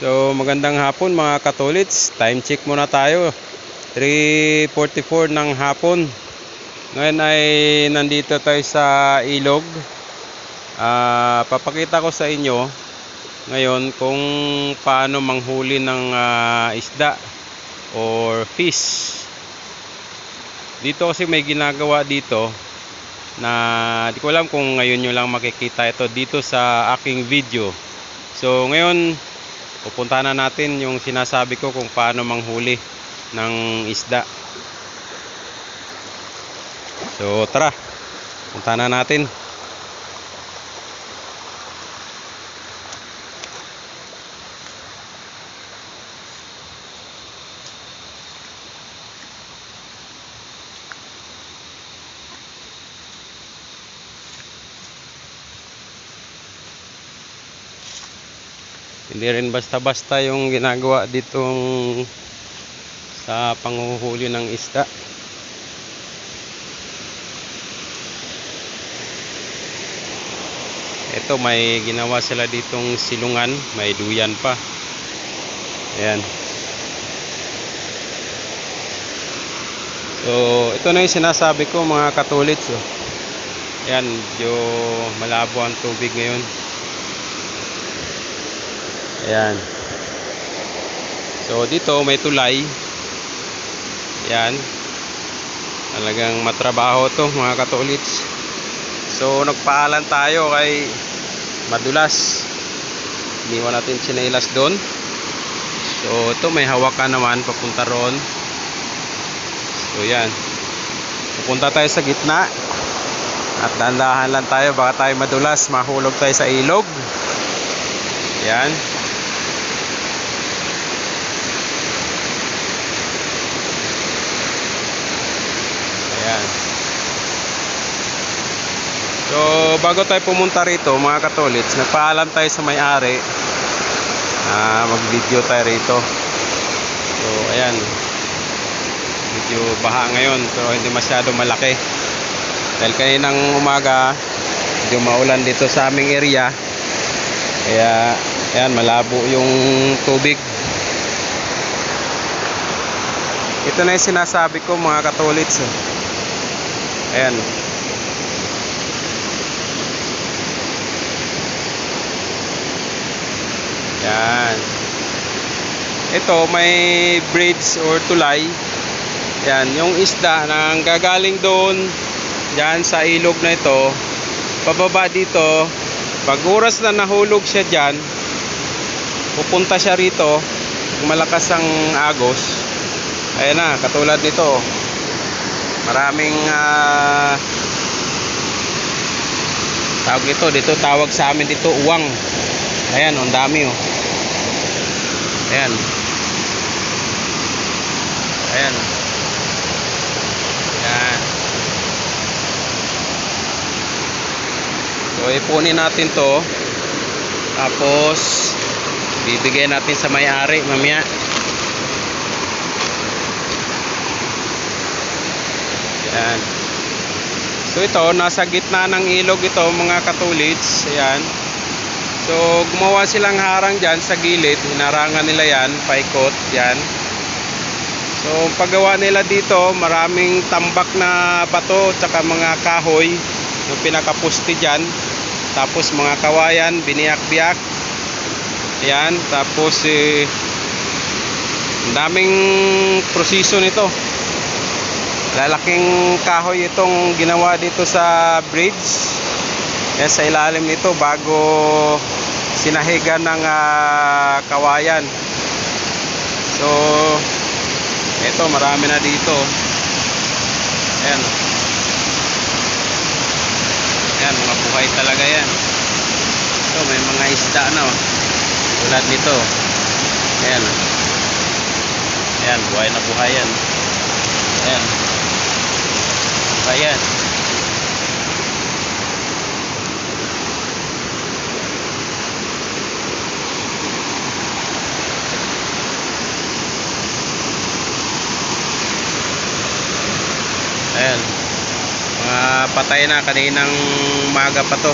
So magandang hapon mga katolits. Time check muna tayo. 3.44 ng hapon. Ngayon ay nandito tayo sa ilog. Ah, papakita ko sa inyo ngayon kung paano manghuli ng ah, isda or fish. Dito kasi may ginagawa dito na di ko alam kung ngayon nyo lang makikita ito dito sa aking video. So ngayon pupunta na natin yung sinasabi ko kung paano manghuli ng isda. So tara, punta na natin. Hindi rin basta-basta yung ginagawa ditong sa panghuhuli ng isda. Ito may ginawa sila ditong silungan, may duyan pa. Ayan. So, ito na yung sinasabi ko mga katulits. Oh. Ayan, medyo malabo ang tubig ngayon. Ayan. So dito may tulay. Ayan. Talagang matrabaho to mga katolits. So nagpaalan tayo kay madulas. Iniwan natin tsinelas doon. So ito may hawakan naman papunta roon. So yan. Pupunta tayo sa gitna. At dahan lang tayo baka tayo madulas. Mahulog tayo sa ilog. Yan. Ayan. So, bago tayo pumunta rito, mga katolits, nagpaalam tayo sa may-ari. Ah, mag-video tayo rito. So, ayan. Medyo baha ngayon, pero hindi masyado malaki. Dahil kaninang umaga, medyo maulan dito sa aming area. Kaya, ayan, malabo yung tubig. Ito na yung sinasabi ko mga katolits. eh. Ayan. Yan. Ito may bridge or tulay. Yan, yung isda na gagaling doon diyan sa ilog na ito, pababa dito, pag oras na nahulog siya diyan, pupunta siya rito, malakas ang agos. Ayan na, katulad nito. Maraming ah, tawag nito, dito tawag sa amin dito uwang. Ayan, ang dami oh. Ayan. Ayan. Ayan. So, ipunin natin to. Tapos, bibigay natin sa may-ari mamaya. Ayan. So, ito, nasa gitna ng ilog ito, mga katulits. Ayan. So, gumawa silang harang dyan sa gilid. Hinarangan nila yan, paikot, yan. So, paggawa nila dito, maraming tambak na bato, tsaka mga kahoy, yung pinakapusti dyan. Tapos mga kawayan, biniyak-biyak. Yan, tapos eh, daming proseso nito. Lalaking kahoy itong ginawa dito sa bridge. Kaya sa ilalim nito bago sinahigan ng ah, kawayan. So, ito marami na dito. Ayan. Ayan, mga buhay talaga yan. Ito, may mga isda na. oh. Tulad nito. Ayan. Ayan, buhay na buhay yan. Ayan. Ayan. patay na kaninang umaga pa to.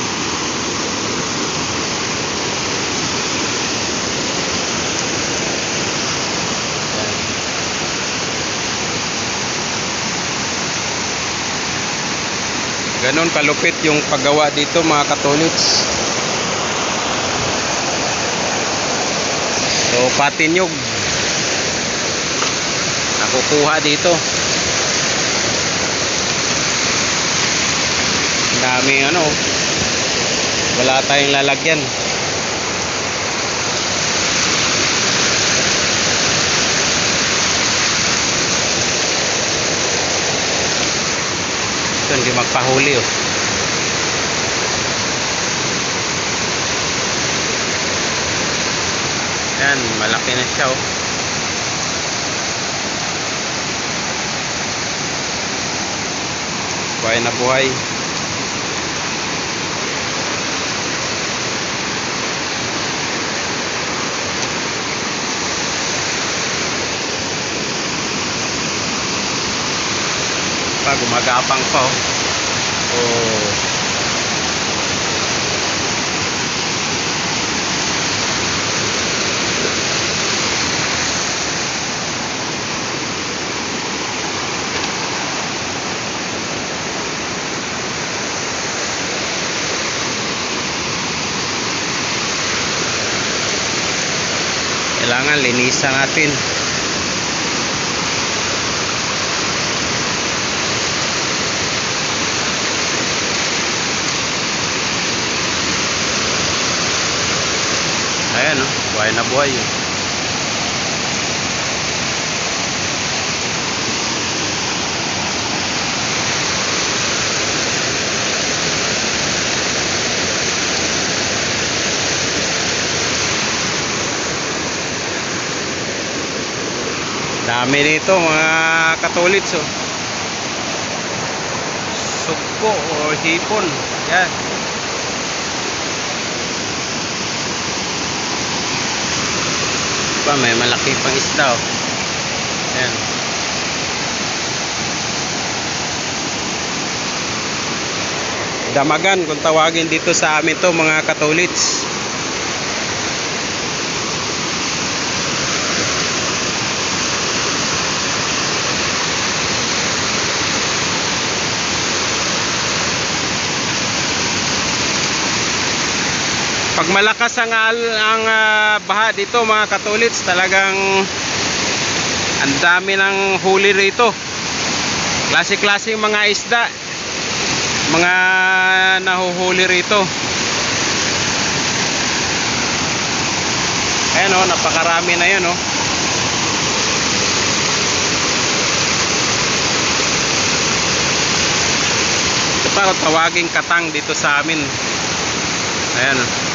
Ganon kalupit yung paggawa dito mga katulits. So patinyog. Nakukuha dito. Dami ano. Wala tayong lalagyan. Ito hindi magpahuli oh. Yan, malaki na siya oh. Buhay na buhay. Gumagapang pa oh. Oh. Kailangan linisan natin. Ayan oh, buhay na buhay oh. Dami nito mga katolits oh. Sugpo o hipon. Yan. Pa, may malaki pang isda oh. Yan. Damagan kung tawagin dito sa amin to mga katolits. Pag malakas ang, ang ah, baha dito mga katolits, talagang ang dami ng huli rito. Klase-klase mga isda. Mga nahuhuli rito. Ayan o, napakarami na yun o. Ito pa, tawaging katang dito sa amin. Ayan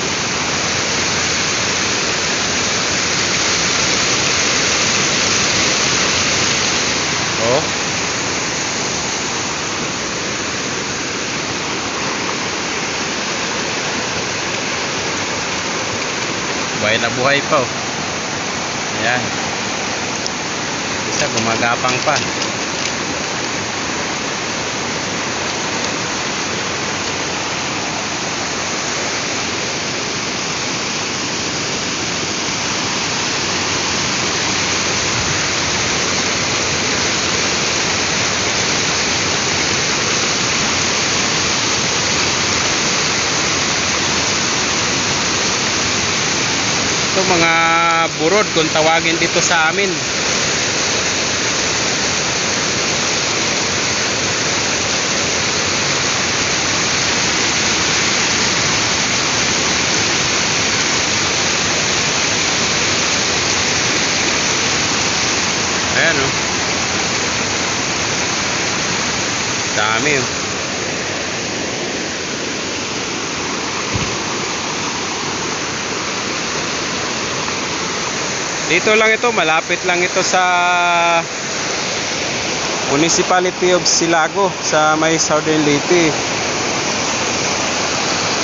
Oh. Buhay na buhay pa oh. Ayan. Isa gumagapang pa. Ito mga burod kung tawagin dito sa amin. Ayan oh. Dami oh. Dito lang ito, malapit lang ito sa Municipality of Silago sa may Southern Leyte.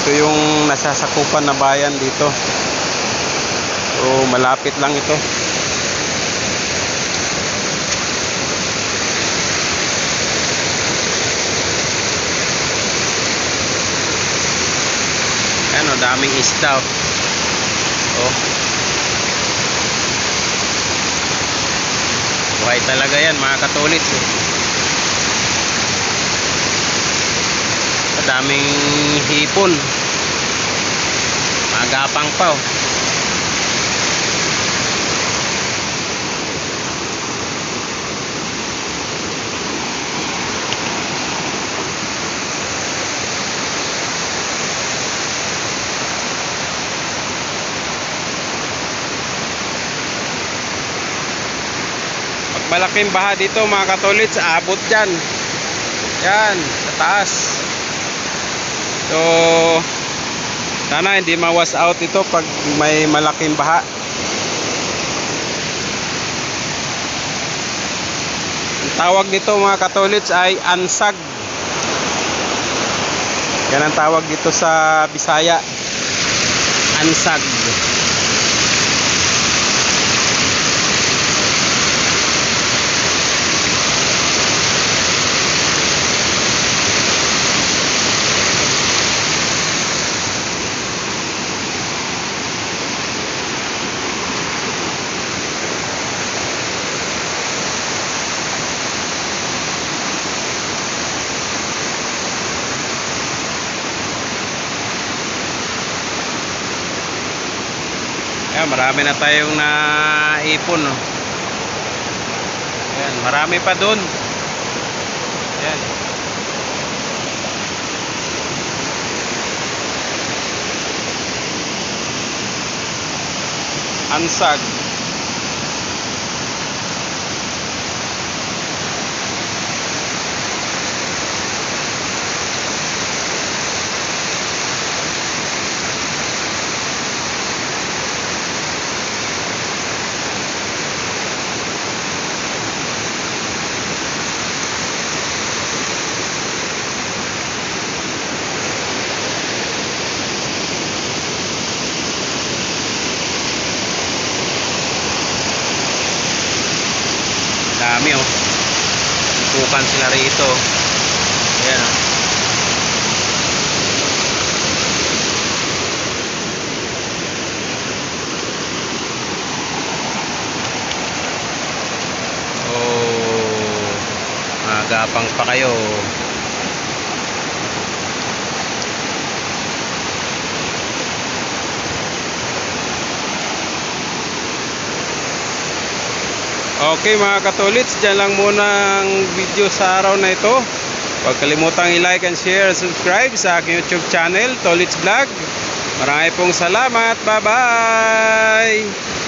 Ito yung nasasakupan na bayan dito. So malapit lang ito. Ano, daming isda. oh. Buhay talaga yan mga katolits eh. Kadaming hipon. Magapang pa oh. Pag malaking baha dito mga katolits, abot dyan. Yan, sa taas. So, sana hindi mawas out ito pag may malaking baha. Ang tawag nito mga katolits ay ansag. Yan ang tawag dito sa Bisaya. Ansag. Ayan, marami na tayong naipon. No? Ayan, marami pa doon. Ayan. Ansag. Dami oh. Bukan sila rito. Ayan oh. Oh, magapang pa kayo. Okay mga katolits, dyan lang muna ang video sa araw na ito. Huwag kalimutang i-like and share and subscribe sa aking YouTube channel, Tolits Vlog. Marami pong salamat. Bye-bye!